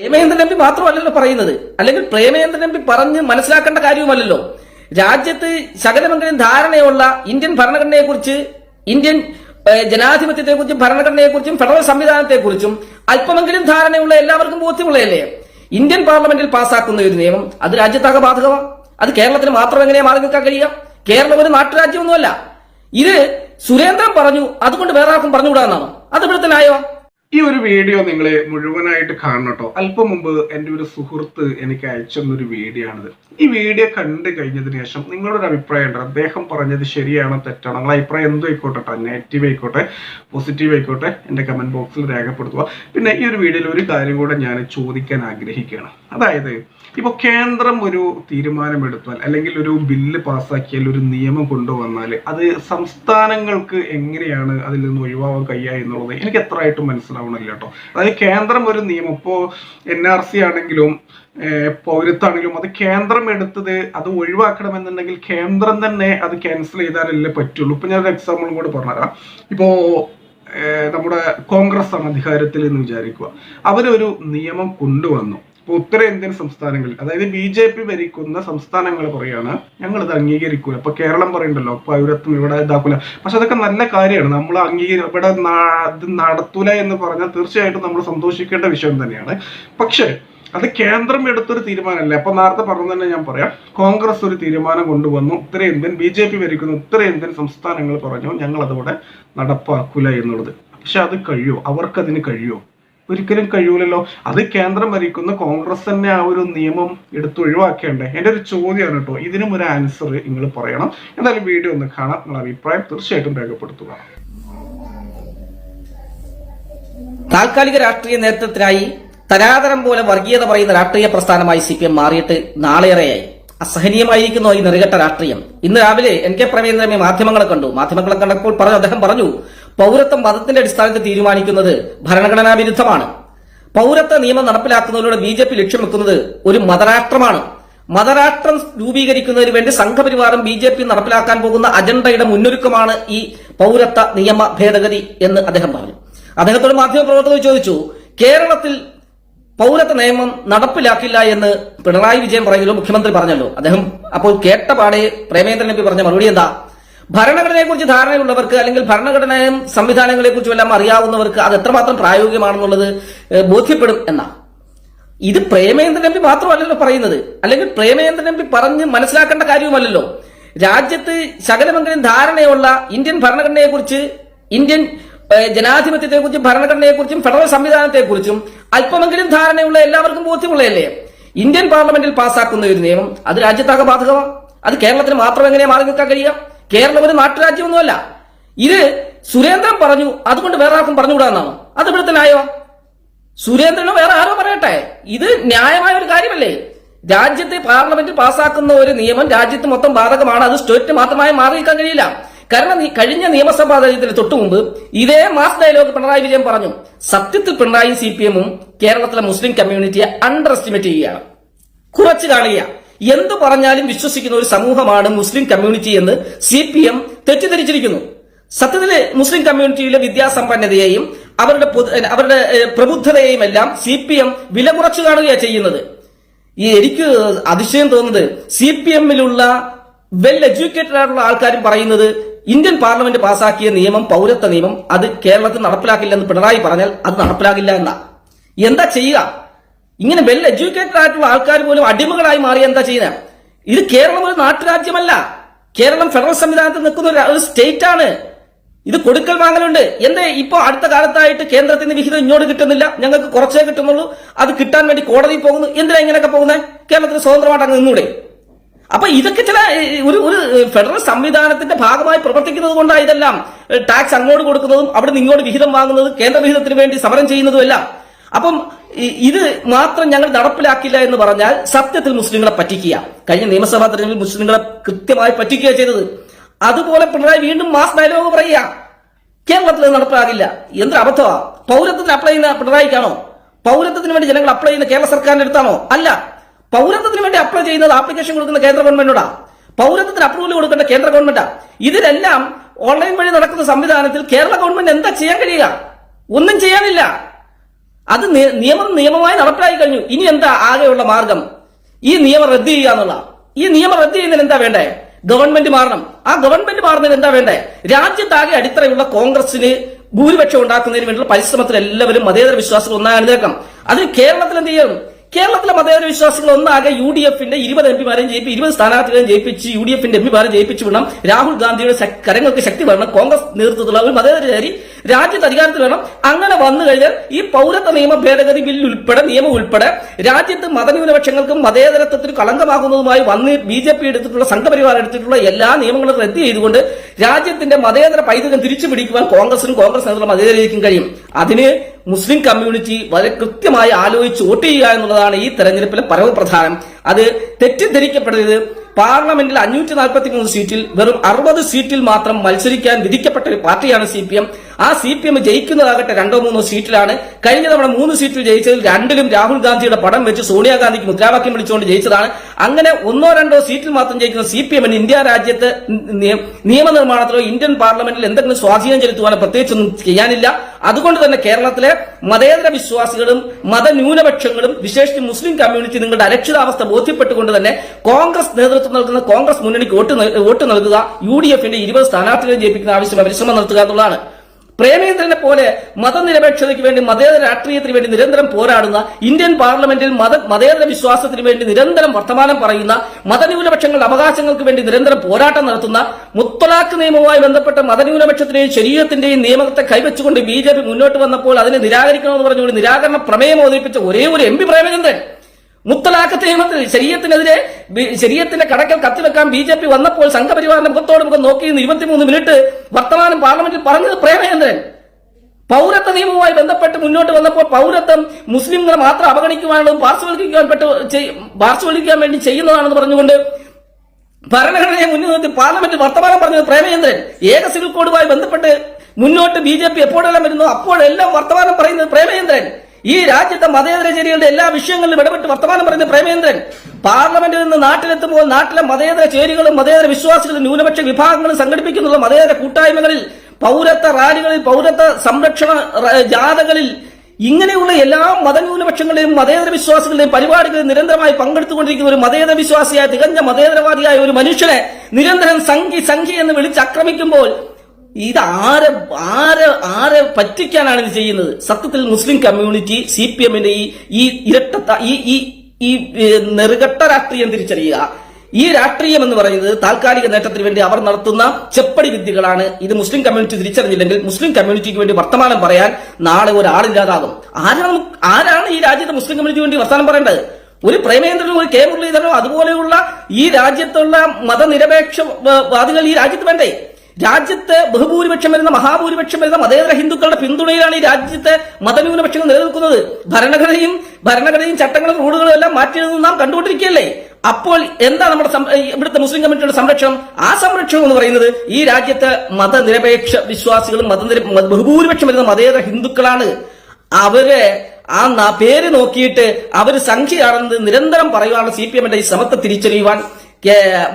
Premendran M P മാത്രമല്ലല്ലോ പറയുന്നത്. അല്ലെങ്കിൽ പ്രേമേന്ദ്രൻ എം പി പറഞ്ഞ് മനസ്സിലാക്കേണ്ട കാര്യവുമല്ലല്ലോ. രാജ്യത്ത് ശകലമെങ്കിലും ധാരണയുള്ള ഇന്ത്യൻ ഭരണഘടനയെക്കുറിച്ച് ഇന്ത്യൻ ജനാധിപത്യത്തെക്കുറിച്ചും ഭരണഘടനയെക്കുറിച്ചും ഫെഡറൽ സംവിധാനത്തെക്കുറിച്ചും അല്പമെങ്കിലും ധാരണയുള്ള എല്ലാവർക്കും ബോധ്യമുള്ളതല്ലേ? ഇന്ത്യൻ പാർലമെന്റിൽ പാസ്സാക്കുന്ന ഒരു നിയമം അത് രാജ്യത്താകെ ബാധകമാണ് അത് കേരളത്തിന് മാത്രം എങ്ങനെയാ മാറി നിൽക്കാൻ കഴിയുക കേരളം ഒരു നാട്ടുരാജ്യമൊന്നുമല്ല. ഇത് സുരേന്ദ്രൻ പറഞ്ഞു അതുകൊണ്ട് വേറെ ആർക്കും പറഞ്ഞുകൂടാന്നാണോ? അത് ഇവിടുത്തെ ന്യായമാ? ഈ ഒരു വീഡിയോ നിങ്ങൾ മുഴുവനായിട്ട് കാണണം കേട്ടോ. അല്പം മുമ്പ് എന്റെ ഒരു സുഹൃത്ത് എനിക്ക് അയച്ചെന്നൊരു വീഡിയോ ആണിത് ഈ വീഡിയോ കണ്ടു കഴിഞ്ഞതിന് ശേഷം നിങ്ങളുടെ ഒരു അഭിപ്രായം ഉണ്ട്. അദ്ദേഹം പറഞ്ഞത് ശരിയാണോ തെറ്റാണോ? നിങ്ങളുടെ അഭിപ്രായം എന്തോ ആയിക്കോട്ടെ കേട്ടോ. നെഗറ്റീവ് ആയിക്കോട്ടെ പോസിറ്റീവ് ആയിക്കോട്ടെ എന്റെ കമന്റ് ബോക്സിൽ രേഖപ്പെടുത്തുക. പിന്നെ ഈ ഒരു വീഡിയോയിൽ ഒരു കാര്യം കൂടെ ഞാൻ ചോദിക്കാൻ ആഗ്രഹിക്കുകയാണ്. അതായത് ഇപ്പോൾ കേന്ദ്രം ഒരു തീരുമാനമെടുത്താൽ അല്ലെങ്കിൽ ഒരു ബില്ല് പാസ്സാക്കിയാൽ ഒരു നിയമം കൊണ്ടുവന്നാൽ അത് സംസ്ഥാനങ്ങൾക്ക് എങ്ങനെയാണ് അതിൽ നിന്ന് ഒഴിവാകാൻ കഴിയുക എന്നുള്ളത് എനിക്ക് എത്രയായിട്ടും മനസ്സിലാവണില്ല കേട്ടോ. അതായത് കേന്ദ്രം ഒരു നിയമം. ഇപ്പോൾ എൻ ആർ സി ആണെങ്കിലും പൗരത്വാണെങ്കിലും അത് കേന്ദ്രം എടുത്തത് അത് ഒഴിവാക്കണമെന്നുണ്ടെങ്കിൽ കേന്ദ്രം തന്നെ അത് ക്യാൻസൽ ചെയ്താലല്ലേ പറ്റുള്ളൂ. ഇപ്പൊ ഞാൻ ഒരു എക്സാമ്പിളും കൂടെ പറഞ്ഞുതരാം. ഇപ്പോ നമ്മുടെ കോൺഗ്രസ് ആണ് അധികാരത്തിൽ എന്ന് വിചാരിക്കുക. അവരൊരു നിയമം കൊണ്ടുവന്നു. ഇപ്പൊ ഉത്തരേന്ത്യൻ സംസ്ഥാനങ്ങളിൽ അതായത് ബി ജെ പി ഭരിക്കുന്ന സംസ്ഥാനങ്ങൾ പറയാണ് ഞങ്ങൾ ഇത് അംഗീകരിക്കൂല. ഇപ്പൊ കേരളം പറയണ്ടല്ലോ പൗരത്വം ഇവിടെ ഇതാക്കൂല. പക്ഷെ അതൊക്കെ നല്ല കാര്യമാണ്. നമ്മൾ അംഗീകരി ഇവിടെ അത് നടത്തൂല എന്ന് പറഞ്ഞാൽ തീർച്ചയായിട്ടും നമ്മൾ സന്തോഷിക്കേണ്ട വിഷയം തന്നെയാണ്. പക്ഷേ അത് കേന്ദ്രം എടുത്തൊരു തീരുമാനമല്ല. അപ്പൊ നേരത്തെ പറഞ്ഞു തന്നെ ഞാൻ പറയാം. കോൺഗ്രസ് ഒരു തീരുമാനം കൊണ്ടുവന്നു. ഉത്തരേന്ത്യൻ ബി ജെ പി ഭരിക്കുന്ന. ഉത്തരേന്ത്യൻ സംസ്ഥാനങ്ങൾ പറഞ്ഞു ഞങ്ങൾ അതവിടെ നടപ്പാക്കൂല എന്നുള്ളത്. പക്ഷെ അത് കഴിയോ? അവർക്കതിന് കഴിയോ? ഒരിക്കലും കഴിയൂലല്ലോ. അത് കേന്ദ്രം ഭരിക്കുന്ന കോൺഗ്രസ് തന്നെ ആ ഒരു നിയമം എടുത്ത് ഒഴിവാക്കേണ്ടേ? എന്റെ ഒരു ചോദ്യമാണ് കേട്ടോ. ഇതിനും ഒരു ആൻസർ നിങ്ങൾ പറയണം. എന്തായാലും വീഡിയോ ഒന്ന് കാണാം. നിങ്ങളുടെ അഭിപ്രായം തീർച്ചയായിട്ടും രേഖപ്പെടുത്തുക. താൽക്കാലിക രാഷ്ട്രീയ നേതൃത്വത്തിനായി തരാതരം പോലെ വർഗീയത പറയുന്ന രാഷ്ട്രീയ പ്രസ്ഥാനമായി സി പി എം മാറിയിട്ട് നാളേറെയായി. അസഹനീയമായിരിക്കുന്നു ഈ നെറുകെട്ട രാഷ്ട്രീയം. ഇന്ന് രാവിലെ എൻ കെ പ്രമേന്ദ്രനെ മാധ്യമങ്ങളെ കണ്ടു. മാധ്യമങ്ങളെ കണ്ടപ്പോൾ പറഞ്ഞു അദ്ദേഹം പറഞ്ഞു പൗരത്വം മതത്തിന്റെ അടിസ്ഥാനത്തിൽ തീരുമാനിക്കുന്നത് ഭരണഘടനാ വിരുദ്ധമാണ്. പൗരത്വ നിയമം നടപ്പിലാക്കുന്നതിലൂടെ ബി ജെ പി ലക്ഷ്യം വെക്കുന്നത് ഒരു മതരാഷ്ട്രമാണ്. മതരാഷ്ട്രം രൂപീകരിക്കുന്നതിന് വേണ്ടി സംഘപരിവാറും ബി ജെ പി നടപ്പിലാക്കാൻ പോകുന്ന അജണ്ടയുടെ മുന്നൊരുക്കമാണ് ഈ പൗരത്വ നിയമ ഭേദഗതി എന്ന് അദ്ദേഹം പറഞ്ഞു. അദ്ദേഹത്തോട് മാധ്യമപ്രവർത്തകർ ചോദിച്ചു കേരളത്തിൽ പൗരത്വ നിയമം നടപ്പിലാക്കില്ല എന്ന് പിണറായി വിജയൻ പറഞ്ഞല്ലോ മുഖ്യമന്ത്രി പറഞ്ഞല്ലോ. അദ്ദേഹം അപ്പോൾ കേട്ട പാടെ പ്രേമേന്ദ്രൻ എം പി പറഞ്ഞ മറുപടി എന്താ? ഭരണഘടനയെക്കുറിച്ച് ധാരണയുള്ളവർക്ക് അല്ലെങ്കിൽ ഭരണഘടനയും സംവിധാനങ്ങളെ കുറിച്ചും എല്ലാം അറിയാവുന്നവർക്ക് അത് എത്രമാത്രം പ്രായോഗികമാണെന്നുള്ളത് ബോധ്യപ്പെടും എന്നാ ഇത് പ്രേമേന്ദ്രൻ എം പി മാത്രമല്ലല്ലോ പറയുന്നത്. അല്ലെങ്കിൽ പ്രേമേന്ദ്രൻ എം പി പറഞ്ഞ് മനസ്സിലാക്കേണ്ട കാര്യവുമല്ലല്ലോ. രാജ്യത്ത് ശകലമെങ്കിലും ധാരണയുള്ള ഇന്ത്യൻ ഭരണഘടനയെക്കുറിച്ച് ഇന്ത്യൻ ജനാധിപത്യത്തെക്കുറിച്ചും ഭരണഘടനയെക്കുറിച്ചും ഫെഡറൽ സംവിധാനത്തെക്കുറിച്ചും അല്പമെങ്കിലും ധാരണയുള്ള എല്ലാവർക്കും ബോധ്യമുള്ളതല്ലേ? ഇന്ത്യൻ പാർലമെന്റിൽ പാസ്സാക്കുന്ന ഒരു നിയമം അത് രാജ്യത്താകെ ബാധകമാണ് അത് കേരളത്തിന് മാത്രം എങ്ങനെയാണ് മാറി നിൽക്കാൻ കഴിയുക? കേരളം ഒരു നാട്ടുരാജ്യമൊന്നുമല്ല. ഇത് സുരേന്ദ്രൻ പറഞ്ഞു അതുകൊണ്ട് വേറെ ആർക്കും പറഞ്ഞുകൂടാന്നാണോ? അത് ഇവിടുത്തെ ന്യായമാ സുരേന്ദ്രനോ വേറെ ആരോ പറയട്ടെ. ഇത് ന്യായമായ ഒരു കാര്യമല്ലേ? രാജ്യത്തെ പാർലമെന്റ് പാസാക്കുന്ന ഒരു നിയമം രാജ്യത്ത് മൊത്തം ബാധകമാണ്. അത് സ്റ്റേറ്റ് മാത്രമായി മാറി നിൽക്കാൻ കഴിയില്ല. കാരണം കഴിഞ്ഞ നിയമസഭാ തെരഞ്ഞെടുപ്പിന് തൊട്ടു മുമ്പ് ഇതേ മാസ് ഡയലോഗ് പിണറായി വിജയൻ പറഞ്ഞു. സത്യത്തിൽ പിണറായി സി പി എമ്മും കേരളത്തിലെ മുസ്ലിം കമ്മ്യൂണിറ്റിയെ അണ്ടർ എസ്റ്റിമേറ്റ് ചെയ്യുകയാണ്. കുറച്ച് കാണുക എന്ത് പറഞ്ഞാലും വിശ്വസിക്കുന്ന ഒരു സമൂഹമാണ് മുസ്ലിം കമ്മ്യൂണിറ്റി എന്ന് സി പി എം തെറ്റിദ്ധരിച്ചിരിക്കുന്നു. സത്യത്തിൽ മുസ്ലിം കമ്മ്യൂണിറ്റിയിലെ വിദ്യാസമ്പന്നതയെയും അവരുടെ അവരുടെ പ്രബുദ്ധതയെയും എല്ലാം സി പി എം വില കുറച്ചു കാണുകയാണ് ചെയ്യുന്നത്. ഈ എനിക്ക് അതിശയം തോന്നുന്നത് സി പി എമ്മിലുള്ള വെൽ എഡ്യൂക്കേറ്റഡ് ആയിട്ടുള്ള ആൾക്കാരും പറയുന്നത് ഇന്ത്യൻ പാർലമെന്റ് പാസാക്കിയ നിയമം പൗരത്വ നിയമം അത് കേരളത്തിൽ നടപ്പിലാക്കില്ലെന്ന് പിണറായി പറഞ്ഞാൽ അത് നടപ്പിലാക്കില്ല എന്നാ. എന്താ ചെയ്യുക? ഇങ്ങനെ വെൽ എഡ്യൂക്കേറ്റഡ് ആയിട്ടുള്ള ആൾക്കാർ പോലും അടിമകളായി മാറി എന്താ ചെയ്യുന്നത് ഇത് കേരളം ഒരു നാട്ടുരാജ്യമല്ല. കേരളം ഫെഡറൽ സംവിധാനത്തിൽ നിൽക്കുന്ന ഒരു- സ്റ്റേറ്റ് ആണ് ഇത് കൊടുക്കൽ വാങ്ങലുണ്ട്. എന്തേ? ഇപ്പോൾ അടുത്ത കാലത്തായിട്ട് കേന്ദ്രത്തിന് വിഹിതം ഇങ്ങോട്ട് കിട്ടുന്നില്ല. ഞങ്ങൾക്ക് കുറച്ചേ കിട്ടുന്നുള്ളൂ. അത് കിട്ടാൻ വേണ്ടി കോടതി പോകുന്നു. എന്തിനാ ഇങ്ങനെയൊക്കെ പോകുന്നത് കേരളത്തിന് സ്വതന്ത്രമായിട്ട് അങ്ങ് നിന്നൂടെ? അപ്പൊ ഇതൊക്കെ ചില ഒരു ഒരു ഫെഡറൽ സംവിധാനത്തിന്റെ ഭാഗമായി പ്രവർത്തിക്കുന്നത് കൊണ്ടാണ് ഇതെല്ലാം. ടാക്സ് അങ്ങോട്ട് കൊടുക്കുന്നതും അവിടെ നിന്ന് ഇങ്ങോട്ട് വിഹിതം വാങ്ങുന്നതും കേന്ദ്ര വിഹിതത്തിന് വേണ്ടി സമരം ചെയ്യുന്നതും എല്ലാം അപ്പം ഇത് മാത്രം ഞങ്ങൾ നടപ്പിലാക്കില്ല എന്ന് പറഞ്ഞാൽ സത്യത്തിൽ മുസ്ലിങ്ങളെ പറ്റിക്കുക കഴിഞ്ഞ നിയമസഭാ തെരഞ്ഞെടുപ്പിൽ മുസ്ലിങ്ങളെ കൃത്യമായി പറ്റിക്കുക ചെയ്തത്. അതുപോലെ പിണറായി വീണ്ടും മാസ് ഡയലോഗ് പറയുക കേരളത്തിൽ നടപ്പിലാകില്ല. എന്തൊരു അബദ്ധമാ പൗരത്വത്തിന് അപ്ലൈ ചെയ്യുന്ന പിണറായിക്കാണോ? പൗരത്വത്തിന് വേണ്ടി ജനങ്ങൾ അപ്ലൈ ചെയ്യുന്ന കേരള സർക്കാരിന്റെ അടുത്താണോ? അല്ല. പൗരത്വത്തിന് വേണ്ടി അപ്ലൈ ചെയ്യുന്നത് ആപ്ലിക്കേഷൻ കൊടുക്കുന്ന കേന്ദ്ര ഗവൺമെന്റിനോടാ. പൗരത്വത്തിന് അപ്രൂവൽ കൊടുക്കേണ്ട കേന്ദ്ര ഗവൺമെന്റാ. ഇതിലെല്ലാം ഓൺലൈൻ വഴി നടക്കുന്ന സംവിധാനത്തിൽ കേരള ഗവൺമെന്റ് എന്താ ചെയ്യാൻ കഴിയുക? ഒന്നും ചെയ്യാനില്ല. അത് നിയമം നിയമമായി നടപ്പിലാക്കി കഴിഞ്ഞു. ഇനി എന്താ ആകെയുള്ള മാർഗം? ഈ നിയമം റദ്ദ് ചെയ്യുക എന്നുള്ള ഈ നിയമം റദ്ദ് ചെയ്യുന്നതിന് എന്താ വേണ്ടേ? ഗവൺമെന്റ് മാറണം. ആ ഗവൺമെന്റ് മാറുന്നതിന് എന്താ വേണ്ടേ? രാജ്യത്താകെ അടിത്തറയുള്ള കോൺഗ്രസിന് ഭൂരിപക്ഷം ഉണ്ടാക്കുന്നതിന് വേണ്ടിയുള്ള പരിശ്രമത്തിൽ എല്ലാവരും മതേതര വിശ്വാസികൾ ഒന്നായി അണിനിരക്കണം അതിന് കേരളത്തിൽ എന്ത് ചെയ്യണം കേരളത്തിലെ മതേതര വിശ്വാസികൾ ഒന്നാകെ യു ഡി എഫിന്റെ ഇരുപത് എം പിമാരെയും ജയിപ്പി ഇരുപത് സ്ഥാനാർത്ഥികളെയും ജയിപ്പിച്ച് യു ഡി എഫിന്റെ എം പിമാരെ ജയിപ്പിച്ചു വിടണം. രാഹുൽ ഗാന്ധിയുടെ കരങ്ങൾക്ക് ശക്തി വരണം. കോൺഗ്രസ് നേതൃത്വത്തിലുള്ള ഒരു മതേതരചാരി രാജ്യത്ത് അധികാരത്തിൽ വേണം. അങ്ങനെ വന്നു കഴിഞ്ഞാൽ ഈ പൗരത്വ നിയമ ഭേദഗതി ബിൽ ഉൾപ്പെടെ നിയമം ഉൾപ്പെടെ രാജ്യത്ത് മതന്യൂനപക്ഷങ്ങൾക്കും മതേതരത്വത്തിന് കളങ്കമാകുന്നതുമായി വന്ന് ബി ജെ പി എടുത്തിട്ടുള്ള സംഘപരിവാർ എടുത്തിട്ടുള്ള എല്ലാ നിയമങ്ങളും റദ്ദ് ചെയ്തുകൊണ്ട് രാജ്യത്തിന്റെ മതേതര പൈതൃകം തിരിച്ചു പിടിക്കുവാൻ കോൺഗ്രസിനും കോൺഗ്രസ് നേതൃത്വം മതേതരയ്ക്കും കഴിയും. അതിന് മുസ്ലിം കമ്മ്യൂണിറ്റി വളരെ കൃത്യമായി ആലോചിച്ച് വോട്ട് ചെയ്യുക എന്നുള്ളതാണ് ഈ തെരഞ്ഞെടുപ്പിലെ പരമപ്രധാനം. അത് തെറ്റിദ്ധരിക്കപ്പെടരുത്. പാർലമെന്റിൽ അഞ്ഞൂറ്റി നാൽപ്പത്തി മൂന്ന് സീറ്റിൽ വെറും അറുപത് സീറ്റിൽ മാത്രം മത്സരിക്കാൻ വിധിക്കപ്പെട്ട ഒരു പാർട്ടിയാണ് സി പി എം. ആ സി പി എം ജയിക്കുന്നതാകട്ടെ രണ്ടോ മൂന്നോ സീറ്റിലാണ്. കഴിഞ്ഞ തവണ മൂന്ന് സീറ്റിൽ ജയിച്ചതിൽ രണ്ടിലും രാഹുൽ ഗാന്ധിയുടെ പടം വെച്ച് സോണിയാഗാന്ധിക്ക് മുദ്രാവാക്യം വിളിച്ചുകൊണ്ട് ജയിച്ചതാണ്. അങ്ങനെ ഒന്നോ രണ്ടോ സീറ്റിൽ മാത്രം ജയിക്കുന്ന സി പി എമ്മിന് ഇന്ത്യ രാജ്യത്ത് നിയമനിർമ്മാണത്തിലോ ഇന്ത്യൻ പാർലമെന്റിൽ എന്തെങ്കിലും സ്വാധീനം ചെലുത്തുവാനോ പ്രത്യേകിച്ചൊന്നും ചെയ്യാനില്ല. അതുകൊണ്ട് തന്നെ കേരളത്തിലെ മതേതര വിശ്വാസികളും മതന്യൂനപക്ഷങ്ങളും വിശേഷിച്ച് മുസ്ലിം കമ്മ്യൂണിറ്റി നിങ്ങളുടെ അരക്ഷിതാവസ്ഥ ബോധ്യപ്പെട്ടുകൊണ്ട് തന്നെ കോൺഗ്രസ് നേതൃത്വം നൽകുന്ന കോൺഗ്രസ് മുന്നണിക്ക് വോട്ട് വോട്ട് നൽകുക യു ഡി എഫിന്റെ ഇരുപത് സ്ഥാനാർത്ഥികളെ ജയിപ്പിക്കുന്ന ആവശ്യം പരിശ്രമം നടത്തുക എന്നുള്ളതാണ്. പ്രേമേന്ദ്രനെ പോലെ മതനിരപേക്ഷതയ്ക്ക് വേണ്ടി മതേതര രാഷ്ട്രീയത്തിന് വേണ്ടി നിരന്തരം പോരാടുന്ന ഇന്ത്യൻ പാർലമെന്റിൽ മത മതേതര വിശ്വാസത്തിന് വേണ്ടി നിരന്തരം വർത്തമാനം പറയുന്ന മതന്യൂനപക്ഷങ്ങളുടെ അവകാശങ്ങൾക്ക് വേണ്ടി നിരന്തരം പോരാട്ടം നടത്തുന്ന മുത്തലാഖ് നിയമവുമായി ബന്ധപ്പെട്ട മതന്യൂനപക്ഷത്തിന്റെയും ശരീരത്തിന്റെയും നിയമത്തെ കൈവച്ചുകൊണ്ട് ബി മുന്നോട്ട് വന്നപ്പോൾ അതിനെ നിരാകരിക്കണമെന്ന് പറഞ്ഞുകൊണ്ട് നിരാകരണ പ്രമേയം അവതരിപ്പിച്ച ഒരേ ഒരു എം പി പ്രേമചന്ദ്രൻ. മുത്തലാഖ് നിയമത്തിൽ ശരീരത്തിനെതിരെ ശരീരത്തിന്റെ കടക്കൽ കത്തിവെക്കാൻ ബി ജെ പി വന്നപ്പോൾ സംഘപരിവാറിന്റെ മുഖത്തോട് മുഖം നോക്കി ഇരുപത്തിമൂന്ന് മിനിറ്റ് വർത്തമാനം പാർലമെന്റിൽ പറഞ്ഞത് പ്രേമചന്ദ്രൻ. പൗരത്വ നിയമവുമായി ബന്ധപ്പെട്ട് മുന്നോട്ട് വന്നപ്പോൾ പൗരത്വം മുസ്ലിംകളെ മാത്രം അവഗണിക്കുവാനുള്ളതും പാർശ്വവൽക്കരിക്കാൻ പെട്ട് പാർശ്വവൽക്കരിക്കാൻ വേണ്ടി ചെയ്യുന്നതാണെന്ന് പറഞ്ഞുകൊണ്ട് ഭരണഘടനയെ മുന്നിൽ നിർത്തി പാർലമെന്റിൽ വർത്തമാനം പറഞ്ഞത് പ്രേമചന്ദ്രൻ. ഏക സിവിൽ കോഡുമായി ബന്ധപ്പെട്ട് മുന്നോട്ട് ബി ജെ പി എപ്പോഴെല്ലാം വരുന്നു അപ്പോഴെല്ലാം വർത്തമാനം പറയുന്നത് പ്രേമചന്ദ്രൻ. ഈ രാജ്യത്തെ മതേതര ചേരികളുടെ എല്ലാ വിഷയങ്ങളിലും ഇടപെട്ട് വർത്തമാനം പറയുന്ന പ്രേമേന്ദ്രൻ പാർലമെന്റിൽ നിന്ന് നാട്ടിലെത്തുമ്പോൾ നാട്ടിലെ മതേതര ചേരികളും മതേതര വിശ്വാസികളും ന്യൂനപക്ഷ വിഭാഗങ്ങളും സംഘടിപ്പിക്കുന്നുള്ള മതേതര കൂട്ടായ്മകളിൽ പൗരത്വ റാലികളിൽ പൗരത്വ സംരക്ഷണ ജാഥകളിൽ ഇങ്ങനെയുള്ള എല്ലാ മതന്യൂനപക്ഷങ്ങളെയും മതേതര വിശ്വാസികളുടെയും പരിപാടികളിൽ നിരന്തരമായി പങ്കെടുത്തുകൊണ്ടിരിക്കുന്ന ഒരു മതേതര വിശ്വാസിയായ തികഞ്ഞ മതേതരവാദിയായ ഒരു മനുഷ്യനെ നിരന്തരം സംഘി സംഘി എന്ന് വിളിച്ചാക്രമിക്കുമ്പോൾ ഇത് ആരെ ആരെ ആരെ പറ്റിക്കാനാണ് ഇത് ചെയ്യുന്നത്? സത്യത്തിൽ മുസ്ലിം കമ്മ്യൂണിറ്റി സി പി എമ്മിന്റെ ഈ ഈ ഇരട്ട ഈ ഈ ഈ നെറുകട്ട രാഷ്ട്രീയം തിരിച്ചറിയുക. ഈ രാഷ്ട്രീയം എന്ന് പറയുന്നത് താൽക്കാലിക നേട്ടത്തിന് വേണ്ടി അവർ നടത്തുന്ന ചെപ്പടി വിദ്യകളാണ്. ഇത് മുസ്ലിം കമ്മ്യൂണിറ്റി തിരിച്ചറിഞ്ഞില്ലെങ്കിൽ മുസ്ലിം കമ്മ്യൂണിറ്റിക്ക് വേണ്ടി വർത്തമാനം പറയാൻ നാളെ ഒരാളില്ലാതാകും. ആരാണ് ആരാണ് ഈ രാജ്യത്തെ മുസ്ലിം കമ്മ്യൂണിറ്റിക്ക് വേണ്ടി വർത്തമാനം പറയേണ്ടത്? ഒരു പ്രേമേന്ദ്രനോ ഒരു കെ മുരളീധരനോ അതുപോലെയുള്ള ഈ രാജ്യത്തുള്ള മതനിരപേക്ഷ വാദികൾ ഈ രാജ്യത്ത് വേണ്ടേ? രാജ്യത്ത് ബഹുഭൂരിപക്ഷം വരുന്ന മഹാഭൂരിപക്ഷം വരുന്ന മതേതര ഹിന്ദുക്കളുടെ പിന്തുണയിലാണ് ഈ രാജ്യത്തെ മതന്യൂനപക്ഷങ്ങൾ നിലനിൽക്കുന്നത്. ഭരണഘടനയും ഭരണഘടനയും ചട്ടങ്ങളും റൂളുകളും എല്ലാം മാറ്റിയതെന്ന് നാം കണ്ടുകൊണ്ടിരിക്കുകയല്ലേ? അപ്പോൾ എന്താ നമ്മുടെ ഇവിടുത്തെ മുസ്ലിം കമ്മിറ്റിയുടെ സംരക്ഷണം? ആ സംരക്ഷണം എന്ന് പറയുന്നത് ഈ രാജ്യത്തെ മതനിരപേക്ഷ വിശ്വാസികളും മതനിര ബഹുഭൂരിപക്ഷം വരുന്ന മതേതര ഹിന്ദുക്കളാണ്. അവരെ ആ പേര് നോക്കിയിട്ട് അവർ സംഖ്യയാണെന്ന് നിരന്തരം പറയുവാണ് സി പി എമ്മിന്റെ ഈ ശ്രമത്തെ തിരിച്ചറിയുവാൻ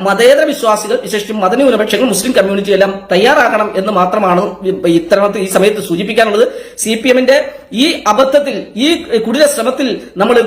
മതേതര വിശ്വാസികൾ വിശേഷിച്ചും മതന്യൂനപക്ഷങ്ങൾ മുസ്ലിം കമ്മ്യൂണിറ്റി എല്ലാം തയ്യാറാകണം എന്ന് മാത്രമാണ് ഇത്തരത്തിൽ ഈ സമയത്ത് സൂചിപ്പിക്കാനുള്ളത്. സി ഈ അബദ്ധത്തിൽ ഈ കുടില ശ്രമത്തിൽ നമ്മൾ